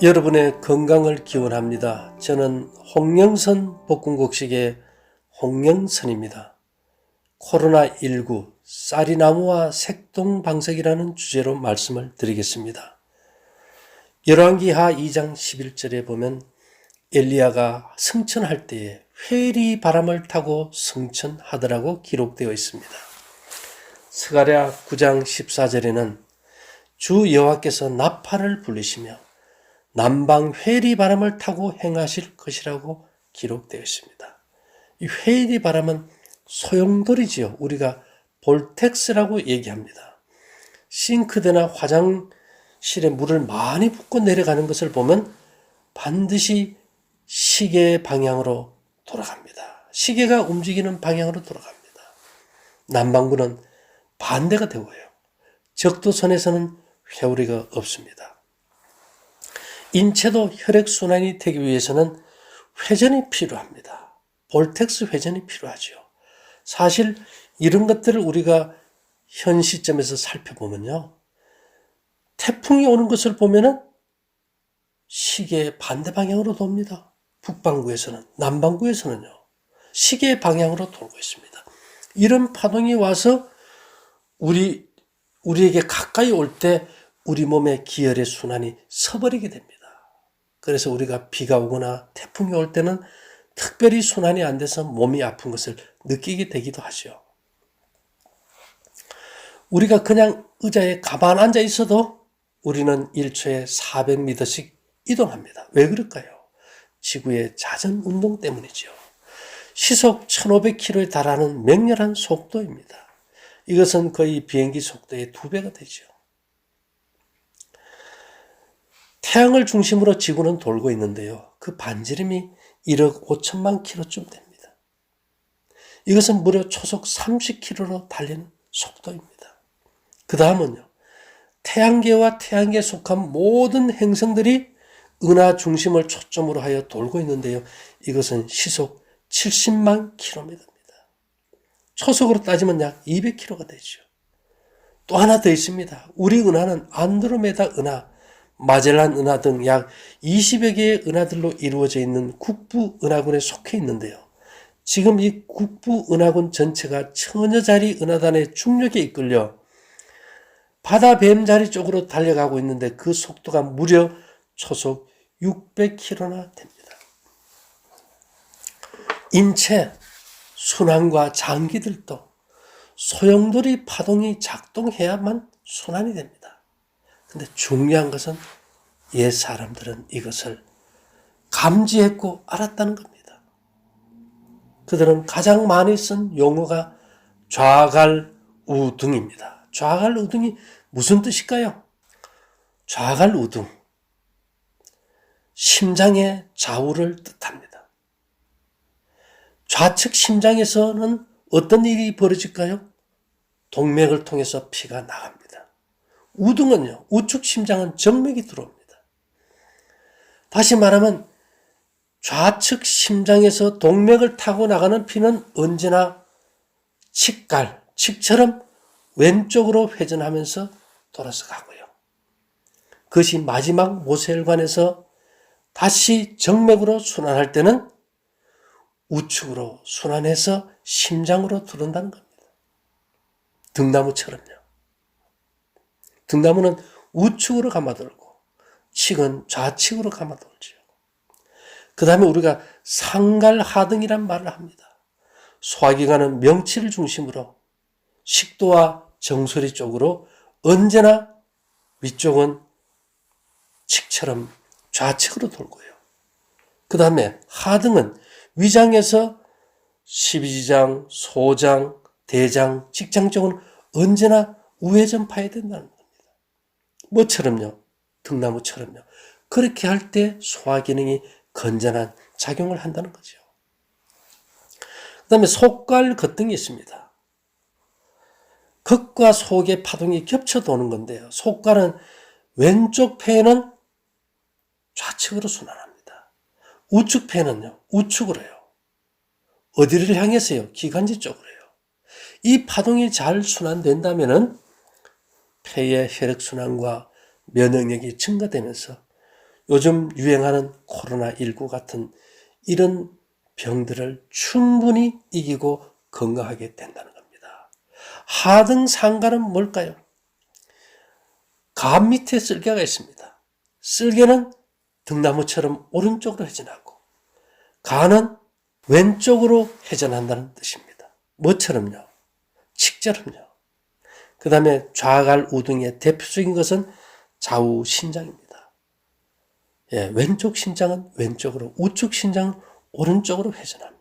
여러분의 건강을 기원합니다. 저는 홍영선 복근곡식의 홍영선입니다. 코로나19 쌀이나무와 색동방석이라는 주제로 말씀을 드리겠습니다. 열왕기하 2장 11절에 보면 엘리야가 승천할 때에 회리 바람을 타고 승천하더라고 기록되어 있습니다. 스가랴 9장 14절에는 주 여호와께서 나팔을 불리시며 남방 회리 바람을 타고 행하실 것이라고 기록되어 있습니다. 이 회리 바람은 소용돌이지요. 우리가 볼텍스라고 얘기합니다. 싱크대나 화장실에 물을 많이 붓고 내려가는 것을 보면 반드시 시계 방향으로 돌아갑니다. 시계가 움직이는 방향으로 돌아갑니다. 남반구는 반대가 되고요. 적도선에서는 회오리가 없습니다. 인체도 혈액순환이 되기 위해서는 회전이 필요합니다. 볼텍스 회전이 필요하죠. 사실 이런 것들을 우리가 현 시점에서 살펴보면요. 태풍이 오는 것을 보면은 시계 반대 방향으로 돕니다. 북반구에서는, 남반구에서는요. 시계 방향으로 돌고 있습니다. 이런 파동이 와서 우리, 우리에게 가까이 올 때 우리 몸의 기혈의 순환이 서버리게 됩니다. 그래서 우리가 비가 오거나 태풍이 올 때는 특별히 순환이 안 돼서 몸이 아픈 것을 느끼게 되기도 하죠. 우리가 그냥 의자에 가만 앉아 있어도 우리는 1초에 400m씩 이동합니다. 왜 그럴까요? 지구의 자전 운동 때문이죠. 시속 1500km에 달하는 맹렬한 속도입니다. 이것은 거의 비행기 속도의 두 배가 되죠. 태양을 중심으로 지구는 돌고 있는데요. 그 반지름이 1억 5천만 킬로쯤 됩니다. 이것은 무려 초속 30km로 달리는 속도입니다. 그 다음은요. 태양계와 태양계에 속한 모든 행성들이 은하 중심을 초점으로 하여 돌고 있는데요. 이것은 시속 70만 킬로미터입니다. 초속으로 따지면 약 200km가 되죠. 또 하나 더 있습니다. 우리 은하는 안드로메다 은하, 마젤란 은하 등 약 20여 개의 은하들로 이루어져 있는 국부 은하군에 속해 있는데요. 지금 이 국부 은하군 전체가 처녀자리 은하단의 중력에 이끌려 바다 뱀자리 쪽으로 달려가고 있는데 그 속도가 무려 초속 600km나 됩니다. 인체, 순환과 장기들도 소용돌이 파동이 작동해야만 순환이 됩니다. 근데 중요한 것은 옛 사람들은 이것을 감지했고 알았다는 겁니다. 그들은 가장 많이 쓴 용어가 좌갈 우등입니다. 좌갈 우등이 무슨 뜻일까요? 좌갈 우등. 심장의 좌우를 뜻합니다. 좌측 심장에서는 어떤 일이 벌어질까요? 동맥을 통해서 피가 나갑니다. 우등은요, 우측 심장은 정맥이 들어옵니다. 다시 말하면 좌측 심장에서 동맥을 타고 나가는 피는 언제나 칙갈, 칙처럼 왼쪽으로 회전하면서 돌아서 가고요. 그것이 마지막 모세혈관에서 다시 정맥으로 순환할 때는 우측으로 순환해서 심장으로 들어온다는 겁니다. 등나무처럼요. 등나무는 우측으로 감아돌고 칙은 좌측으로 감아돌죠. 그 다음에 우리가 상갈하등이란 말을 합니다. 소화기관은 명치를 중심으로 식도와 정수리 쪽으로 언제나 위쪽은 칙처럼 좌측으로 돌고요. 그 다음에 하등은 위장에서 십이지장, 소장, 대장, 직장 쪽은 언제나 우회전 파야 된다는 겁니다. 뭐처럼요? 등나무처럼요. 그렇게 할 때 소화 기능이 건전한 작용을 한다는 거죠. 그 다음에 속갈 겉등이 있습니다. 겉과 속의 파동이 겹쳐 도는 건데요. 속갈은 왼쪽 폐는 좌측으로 순환합니다. 우측 폐는요, 우측으로 요 어디를 향해서요? 기관지 쪽으로요. 이 파동이 잘 순환된다면은 폐의 혈액순환과 면역력이 증가되면서 요즘 유행하는 코로나19 같은 이런 병들을 충분히 이기고 건강하게 된다는 겁니다. 하등 상가는 뭘까요? 감 밑에 쓸개가 있습니다. 쓸개는 등나무처럼 오른쪽으로 회전하고 간은 왼쪽으로 회전한다는 뜻입니다. 뭐처럼요? 칙처럼요. 그 다음에 좌갈 우등의 대표적인 것은 좌우 신장입니다. 예, 왼쪽 신장은 왼쪽으로, 우측 신장은 오른쪽으로 회전합니다.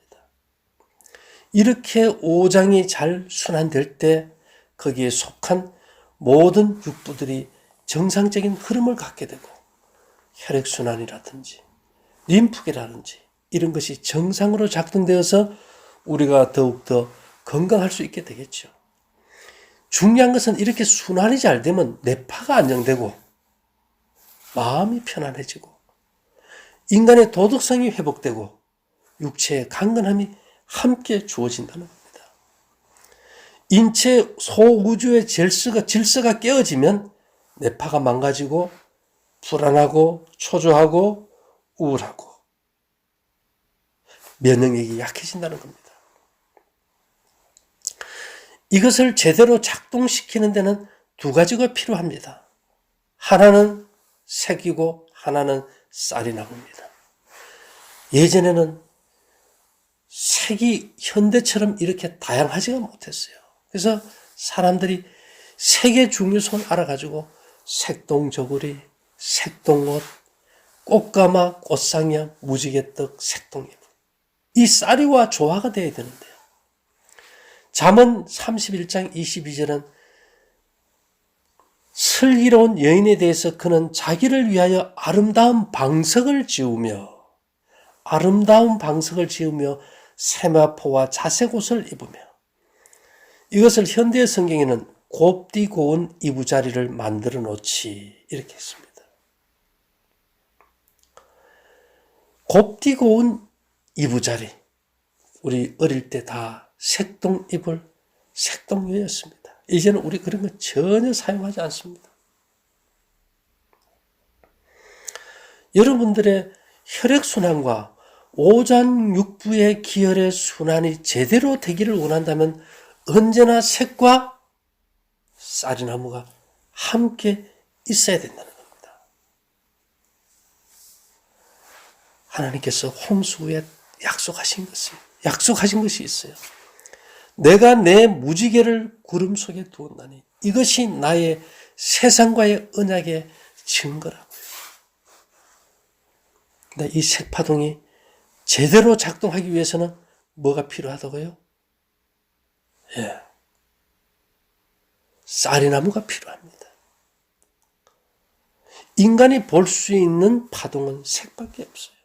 이렇게 오장이 잘 순환될 때 거기에 속한 모든 육부들이 정상적인 흐름을 갖게 되고 혈액순환이라든지 림프계라든지 이런 것이 정상으로 작동되어서 우리가 더욱더 건강할 수 있게 되겠죠. 중요한 것은 이렇게 순환이 잘 되면 뇌파가 안정되고 마음이 편안해지고 인간의 도덕성이 회복되고 육체의 강건함이 함께 주어진다는 겁니다. 인체 소우주의 질서가, 질서가 깨어지면 뇌파가 망가지고 불안하고 초조하고 우울하고 면역력이 약해진다는 겁니다. 이것을 제대로 작동시키는 데는 두 가지가 필요합니다. 하나는 색이고 하나는 쌀이 나옵니다. 예전에는 색이 현대처럼 이렇게 다양하지가 못했어요. 그래서 사람들이 색의 중요성을 알아가지고 색동저고리, 색동옷, 꽃가마, 꽃상야, 무지개떡, 색동이불. 이 쌀이와 조화가 되어야 되는데요. 잠언 31장 22절은 슬기로운 여인에 대해서 그는 자기를 위하여 아름다운 방석을 지으며 아름다운 방석을 지으며 세마포와 자색 옷을 입으며 이것을 현대 성경에는 곱디 고운 이부자리를 만들어 놓지 이렇게 했습니다. 곱디 고운 이부자리 우리 어릴 때 다 색동 이불 색동류였습니다. 이제는 우리 그런 거 전혀 사용하지 않습니다. 여러분들의 혈액순환과 오장육부의 기혈의 순환이 제대로 되기를 원한다면 언제나 색과 쌀이나무가 함께 있어야 된다는 겁니다. 하나님께서 홍수에 약속하신 것이 약속하신 것이 있어요. 내가 내 무지개를 구름 속에 두었나니 이것이 나의 세상과의 언약의 증거라고요. 이 색파동이 제대로 작동하기 위해서는 뭐가 필요하다고요? 예. 쌀이나무가 필요합니다. 인간이 볼 수 있는 파동은 색밖에 없어요.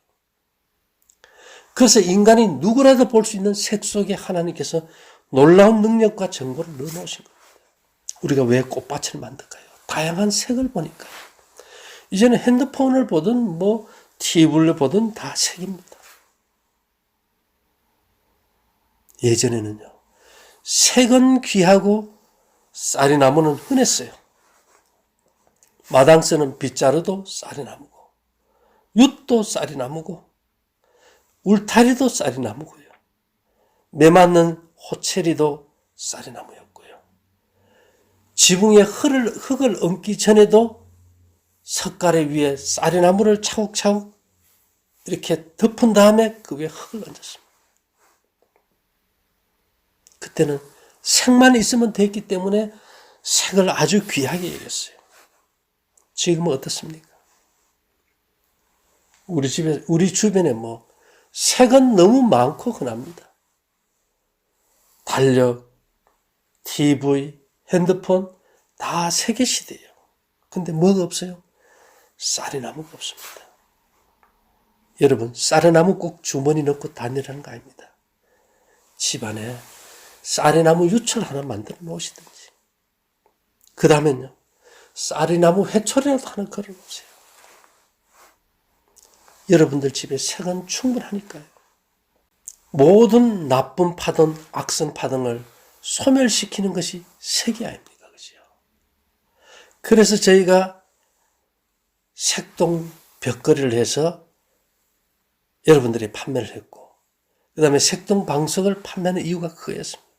그래서 인간이 누구라도 볼 수 있는 색 속에 하나님께서 놀라운 능력과 정보를 넣어놓으신 겁니다. 우리가 왜 꽃밭을 만들까요? 다양한 색을 보니까요. 이제는 핸드폰을 보든 뭐 TV를 보든 다 색입니다. 예전에는요. 색은 귀하고 쌀이 나무는 흔했어요. 마당 쓰는 빗자루도 쌀이 나무고, 윷도 쌀이 나무고, 울타리도 쌀이 나무고요. 매 맞는 호체리도 쌀이 나무였고요. 지붕에 흙을, 흙을 얹기 전에도 석가래 위에 쌀이 나무를 차곡차곡 이렇게 덮은 다음에 그 위에 흙을 얹었습니다. 그때는 색만 있으면 됐기 때문에 색을 아주 귀하게 여겼어요. 지금은 어떻습니까? 우리 집에, 우리 주변에 뭐, 색은 너무 많고 흔합니다. 달력, TV, 핸드폰, 다 세계 시대예요. 근데 뭐가 없어요? 쌀이 나무가 없습니다. 여러분, 쌀의 나무 꼭 주머니 넣고 다니라는 거 아닙니다. 집안에 쌀이 나무 유철 하나 만들어 놓으시든지. 그 다음엔요, 쌀이 나무 회초리라도 하나 걸어 놓으세요. 여러분들 집에 색은 충분하니까요. 모든 나쁜 파동, 악성 파동을 소멸시키는 것이 아닙니까? 그죠? 그래서 저희가 색동 벽걸이를 해서 여러분들이 판매를 했고, 그 다음에 색동 방석을 판매하는 이유가 그거였습니다.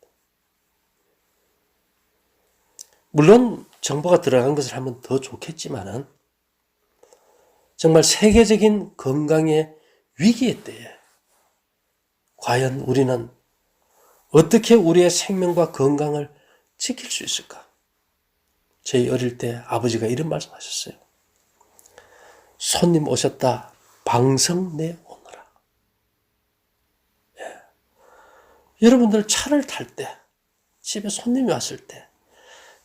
물론 정보가 들어간 것을 하면 더 좋겠지만은 정말 세계적인 건강의 위기의 때에 과연 우리는 어떻게 우리의 생명과 건강을 지킬 수 있을까? 저희 어릴 때 아버지가 이런 말씀 하셨어요. 손님 오셨다. 방석 내 오너라. 예. 여러분들 차를 탈 때, 집에 손님이 왔을 때,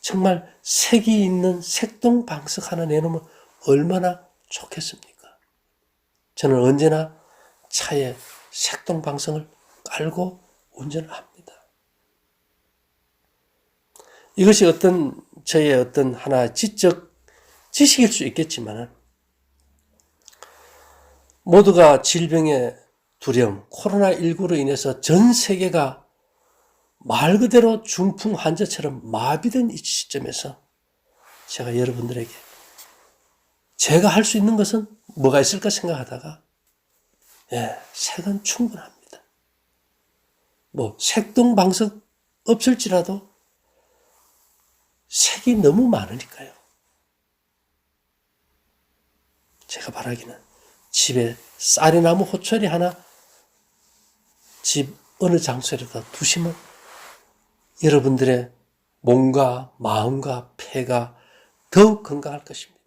정말 색이 있는 색동 방석 하나 내놓으면 얼마나 좋겠습니까? 저는 언제나 차에 색동 방석을 깔고 운전을 합니다. 이것이 어떤 저의 어떤 하나 지적 지식일 수 있겠지만 모두가 질병의 두려움, 코로나19로 인해서 전 세계가 말 그대로 중풍 환자처럼 마비된 이 시점에서 제가 여러분들에게 제가 할 수 있는 것은 뭐가 있을까 생각하다가 예, 색은 충분합니다. 뭐 색동 방석 없을지라도 색이 너무 많으니까요. 제가 바라기는 집에 쌀이나무 호철이 하나 집 어느 장소에다 두시면 여러분들의 몸과 마음과 폐가 더욱 건강할 것입니다.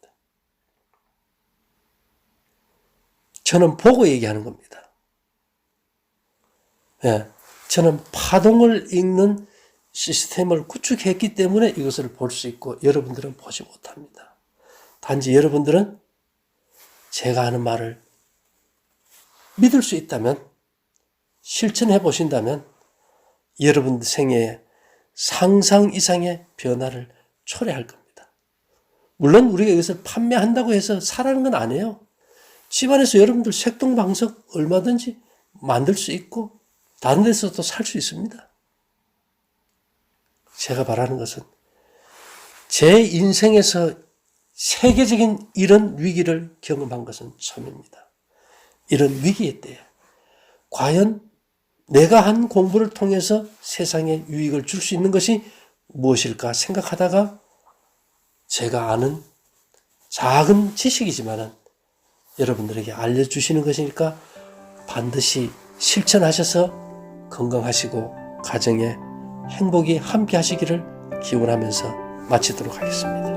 저는 보고 얘기하는 겁니다. 예, 저는 파동을 읽는 시스템을 구축했기 때문에 이것을 볼 수 있고 여러분들은 보지 못합니다. 단지 여러분들은 제가 하는 말을 믿을 수 있다면 실천해 보신다면 여러분 생애에 상상 이상의 변화를 초래할 겁니다. 물론 우리가 이것을 판매한다고 해서 사라는 건 아니에요. 집안에서 여러분들 색동방석 얼마든지 만들 수 있고 다른 데서도 살 수 있습니다. 제가 바라는 것은 제 인생에서 세계적인 이런 위기를 경험한 것은 처음입니다. 이런 위기의 때에 과연 내가 한 공부를 통해서 세상에 유익을 줄 수 있는 것이 무엇일까 생각하다가 제가 아는 작은 지식이지만은 여러분들에게 알려주시는 것이니까 반드시 실천하셔서 건강하시고 가정에 행복이 함께 하시기를 기원하면서 마치도록 하겠습니다.